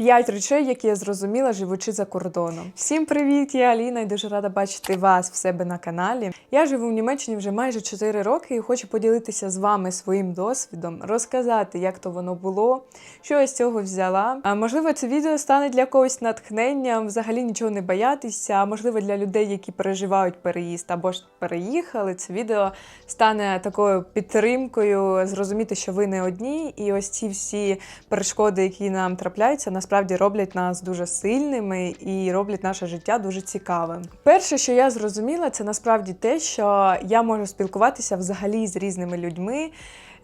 П'ять речей, які я зрозуміла, живучи за кордоном. Всім привіт! Я Аліна і дуже рада бачити вас в себе на каналі. Я живу в Німеччині вже майже 4 роки і хочу поділитися з вами своїм досвідом, розказати, як то воно було, що я з цього взяла. А можливо, це відео стане для когось натхненням, взагалі нічого не боятися. А можливо, для людей, які переживають переїзд або ж переїхали, це відео стане такою підтримкою, зрозуміти, що ви не одні, і ось ці всі перешкоди, які нам трапляються, насправді роблять нас дуже сильними і роблять наше життя дуже цікавим. Перше, що я зрозуміла, це насправді те, що я можу спілкуватися взагалі з різними людьми.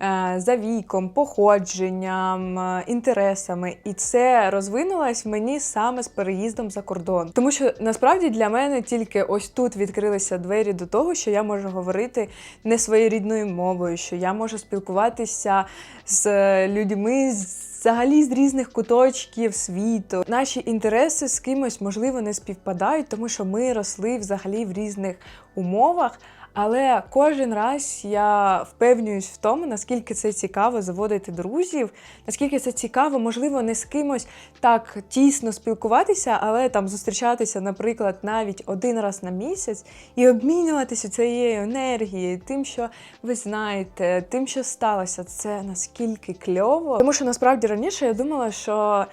Е, За віком, походженням, е, інтересами, і це розвинулось мені саме з переїздом за кордон. Тому що насправді для мене тільки ось тут відкрилися двері до того, що я можу говорити не своєю рідною мовою, що я можу спілкуватися з людьми з взагалі з різних куточків світу. Наші інтереси з кимось можливо не співпадають, тому що ми росли взагалі в різних умовах. Але кожен раз я впевнююсь в тому, наскільки це цікаво заводити друзів, наскільки це цікаво, можливо, не з кимось так тісно спілкуватися, але там зустрічатися, наприклад, навіть один раз на місяць і обмінюватися цією енергією, тим, що ви знаєте, тим, що сталося. Це наскільки кльово. Тому що насправді раніше я думала, що.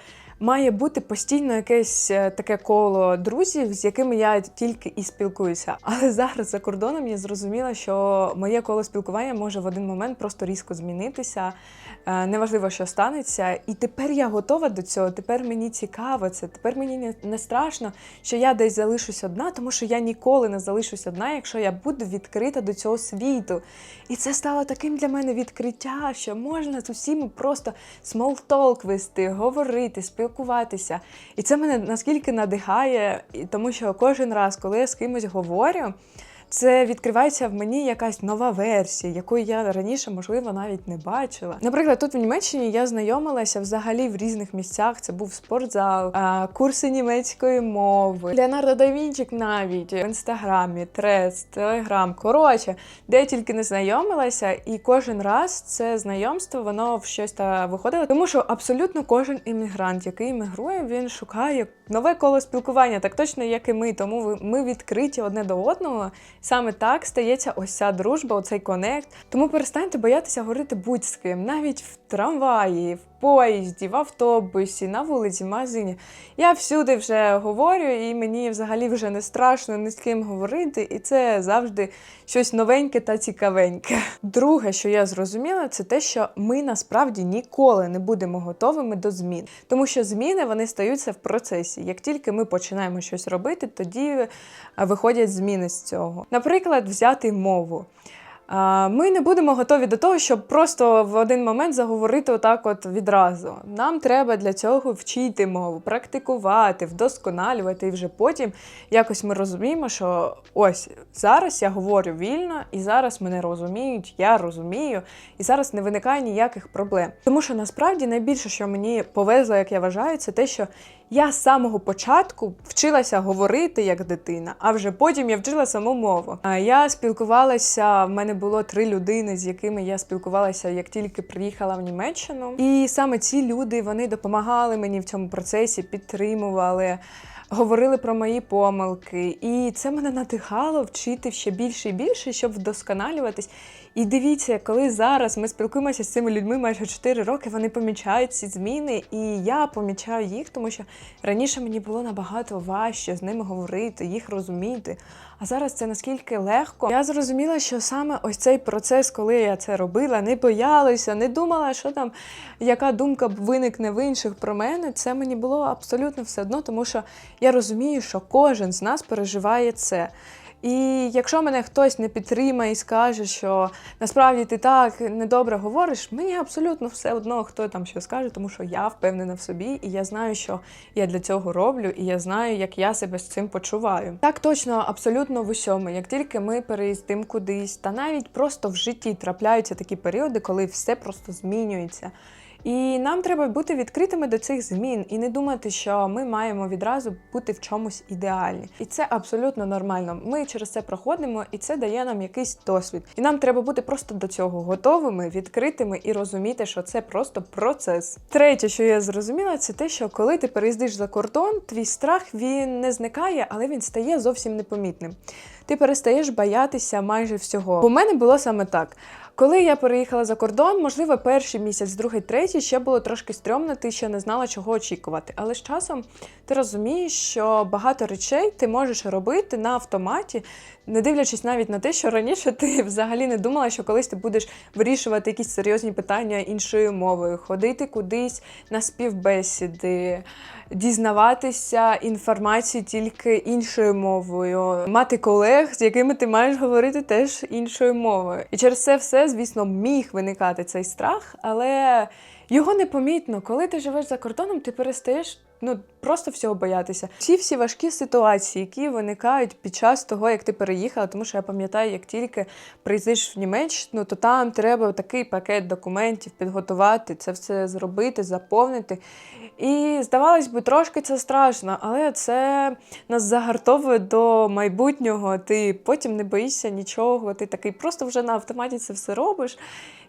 Має бути постійно якесь е, таке коло друзів, з якими я тільки і спілкуюся. Але зараз за кордоном я зрозуміла, що моє коло спілкування може в один момент просто різко змінитися. Е, Неважливо, що станеться. І тепер я готова до цього. Тепер мені цікаво це. Тепер мені не, страшно, що я десь залишусь одна, тому що я ніколи не залишусь одна, якщо я буду відкрита до цього світу. І це стало таким для мене відкриття, що можна з усіма просто talk вести, говорити, спілкуватися. І це мене наскільки надихає, тому що кожен раз, коли я з кимось говорю. Це відкривається в мені якась нова версія, якої я раніше, можливо, навіть не бачила. Наприклад, тут в Німеччині я знайомилася взагалі в різних місцях. Це був спортзал, курси німецької мови, Леонардо да Вінчик навіть в інстаграмі, трес, телеграм. Коротше, де я тільки не знайомилася, і кожен раз це знайомство воно в щось та виходило. Тому що абсолютно кожен іммігрант, який іммігрує, він шукає нове коло спілкування, так точно як і ми. Тому ми відкриті одне до одного. Саме так стається ось ця дружба, оцей конект. Тому перестаньте боятися говорити будь з ким, навіть в трамваї, в поїзді, в автобусі, на вулиці, в магазині. Я всюди вже говорю, і мені взагалі вже не страшно ні з ким говорити, і це завжди щось новеньке та цікавеньке. Друге, що я зрозуміла, це те, що ми насправді ніколи не будемо готовими до змін, тому що зміни вони стаються в процесі. Як тільки ми починаємо щось робити, тоді е, виходять зміни з цього. Наприклад, взяти мову. Ми не будемо готові до того, щоб просто в один момент заговорити отак от відразу. Нам треба для цього вчити мову, практикувати, вдосконалювати, і вже потім якось ми розуміємо, що ось зараз я говорю вільно, і зараз мене розуміють, я розумію, і зараз не виникає ніяких проблем. Тому що насправді найбільше, що мені повезло, як я вважаю, це те, що я з самого початку вчилася говорити як дитина, а вже потім я вчила саму мову. Я спілкувалася, в мене було три людини, з якими я спілкувалася, як тільки приїхала в Німеччину. І саме ці люди вони допомагали мені в цьому процесі, підтримували. Говорили про мої помилки, і це мене надихало вчити ще більше і більше, щоб вдосконалюватись. І дивіться, коли зараз ми спілкуємося з цими людьми майже 4 роки, вони помічають ці зміни, і я помічаю їх, тому що раніше мені було набагато важче з ними говорити, їх розуміти. А зараз це наскільки легко. Я зрозуміла, що саме ось цей процес, коли я це робила, не боялася, не думала, що там яка думка виникне в інших про мене. Це мені було абсолютно все одно, тому що я розумію, що кожен з нас переживає це. І якщо мене хтось не підтримає і скаже, що насправді ти так недобре говориш, мені абсолютно все одно, хто там що скаже, тому що я впевнена в собі, і я знаю, що я для цього роблю, і я знаю, як я себе з цим почуваю. Так точно, абсолютно в усьому. Як тільки ми переїздимо кудись, та навіть просто в житті трапляються такі періоди, коли все просто змінюється. І нам треба бути відкритими до цих змін і не думати, що ми маємо відразу бути в чомусь ідеальні. І це абсолютно нормально. Ми через це проходимо, і це дає нам якийсь досвід. І нам треба бути просто до цього готовими, відкритими і розуміти, що це просто процес. Третє, що я зрозуміла, це те, що коли ти переїздиш за кордон, твій страх він не зникає, але він стає зовсім непомітним. Ти перестаєш боятися майже всього. У мене було саме так. Коли я переїхала за кордон, можливо, перший місяць, другий, третій ще було трошки стрьомно, ти ще не знала, чого очікувати. Але з часом ти розумієш, що багато речей ти можеш робити на автоматі, не дивлячись навіть на те, що раніше ти взагалі не думала, що колись ти будеш вирішувати якісь серйозні питання іншою мовою, ходити кудись на співбесіди, дізнаватися інформацію тільки іншою мовою, мати колег, з якими ти маєш говорити теж іншою мовою. І через це все, звісно, міг виникати цей страх, але його непомітно. Коли ти живеш за кордоном, ти перестаєш. Ну, просто всього боятися. Всі всі важкі ситуації, які виникають під час того, як ти переїхала, тому що я пам'ятаю, як тільки приїздиш в Німеччину, то там треба такий пакет документів підготувати, це все зробити, заповнити. І здавалось би, трошки це страшно, але це нас загартовує до майбутнього. Ти потім не боїшся нічого, ти такий просто вже на автоматі це все робиш.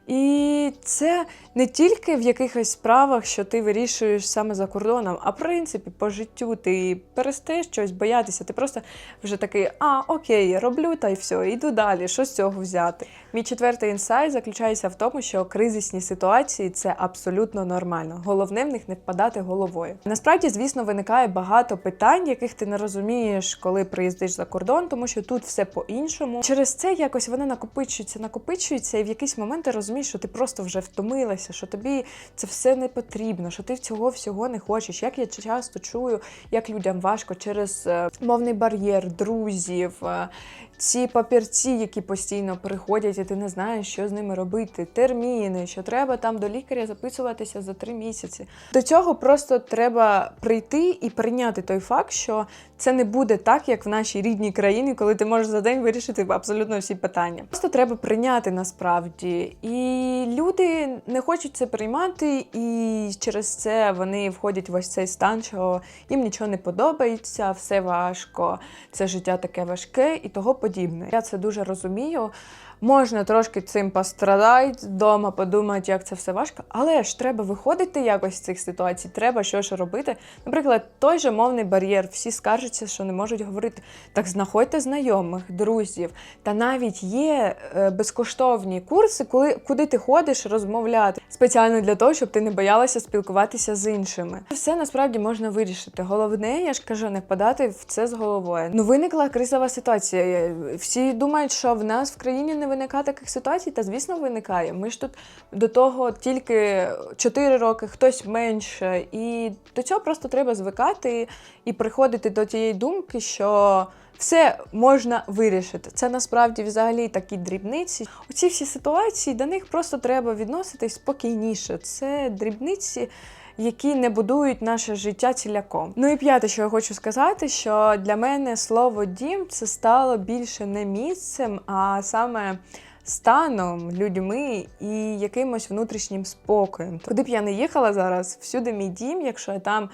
І це не тільки в якихось справах, що ти вирішуєш саме за кордоном, а в принципі по життю ти перестаєш щось боятися. Ти просто вже такий, а окей, роблю та й все, йду далі. Що з цього взяти? Мій четвертий інсайт заключається в тому, що кризисні ситуації це абсолютно нормально. Головне в них не впадати головою. Насправді, звісно, виникає багато питань, яких ти не розумієш, коли приїздиш за кордон, тому що тут все по-іншому. Через це якось воно накопичується, накопичується, і в якийсь момент ти розумієш, що ти просто вже втомилася, що тобі це все не потрібно, що ти цього всього не хочеш. Як я часто чую, як людям важко через е, мовний бар'єр, друзів. е, ці папірці, які постійно приходять, і ти не знаєш, що з ними робити, терміни, що треба там до лікаря записуватися за три місяці. До цього просто треба прийти і прийняти той факт, що це не буде так, як в нашій рідній країні, коли ти можеш за день вирішити абсолютно всі питання. Просто треба прийняти насправді. І люди не хочуть це приймати, і через це вони входять в ось цей стан, що їм нічого не подобається, все важко, це життя таке важке і того подібне. Я це дуже розумію. Можна трошки цим пострадати вдома, подумати, як це все важко, але ж треба виходити якось з цих ситуацій, треба щось робити. Наприклад, той же мовний бар'єр, всі скаржаться, що не можуть говорити. Так знаходьте знайомих, друзів. Та навіть є е, безкоштовні курси, коли, куди ти ходиш розмовляти спеціально для того, щоб ти не боялася спілкуватися з іншими. Все насправді можна вирішити. Головне, я ж кажу, не впадати в це з головою. Ну виникла кризова ситуація. Всі думають, що в нас в країні не виникає таких ситуацій, та звісно виникає. Ми ж тут до того тільки 4 роки, хтось менше, і до цього просто треба звикати і приходити до тієї думки, що. Все можна вирішити. Це насправді взагалі такі дрібниці. У ці всі ситуації до них просто треба відноситись спокійніше. Це дрібниці, які не будують наше життя ціляком. Ну і п'яте, що я хочу сказати, що для мене слово дім це стало більше не місцем, а саме. Станом, людьми і якимось внутрішнім спокоєм. Куди б я не їхала зараз, всюди мій дім, якщо я там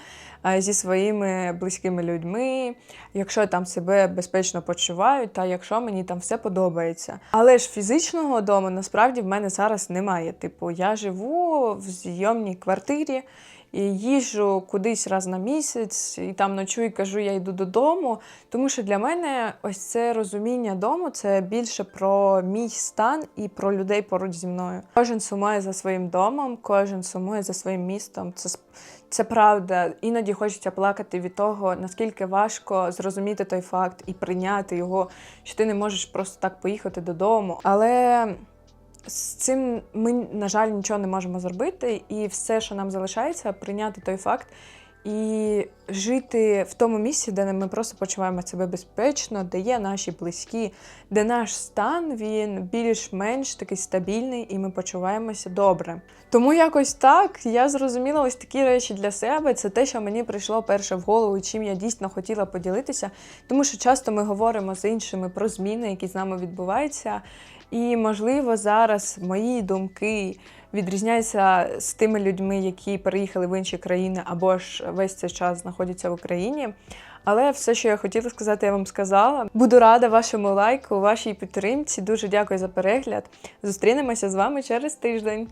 е, зі своїми близькими людьми, якщо я там себе безпечно почуваю, та якщо мені там все подобається. Але ж фізичного дому насправді в мене зараз немає. Типу, я живу в зйомній квартирі. І їжджу кудись раз на місяць, і там ночую і кажу, я йду додому. Тому що для мене ось це розуміння дому це більше про мій стан і про людей поруч зі мною. Кожен сумує за своїм домом, кожен сумує за своїм містом. Це це правда. Іноді хочеться плакати від того, наскільки важко зрозуміти той факт і прийняти його, що ти не можеш просто так поїхати додому. Але з цим ми, на жаль, нічого не можемо зробити, і все, що нам залишається, прийняти той факт і жити в тому місці, де ми просто почуваємо себе безпечно, де є наші близькі, де наш стан він більш-менш такий стабільний, і ми почуваємося добре. Тому якось так я зрозуміла ось такі речі для себе. Це те, що мені прийшло перше в голову, чим я дійсно хотіла поділитися. Тому що часто ми говоримо з іншими про зміни, які з нами відбуваються. І, можливо, зараз мої думки відрізняються з тими людьми, які переїхали в інші країни або ж весь цей час знаходяться в Україні. Але все, що я хотіла сказати, я вам сказала. Буду рада вашому лайку, вашій підтримці. Дуже дякую за перегляд. Зустрінемося з вами через тиждень.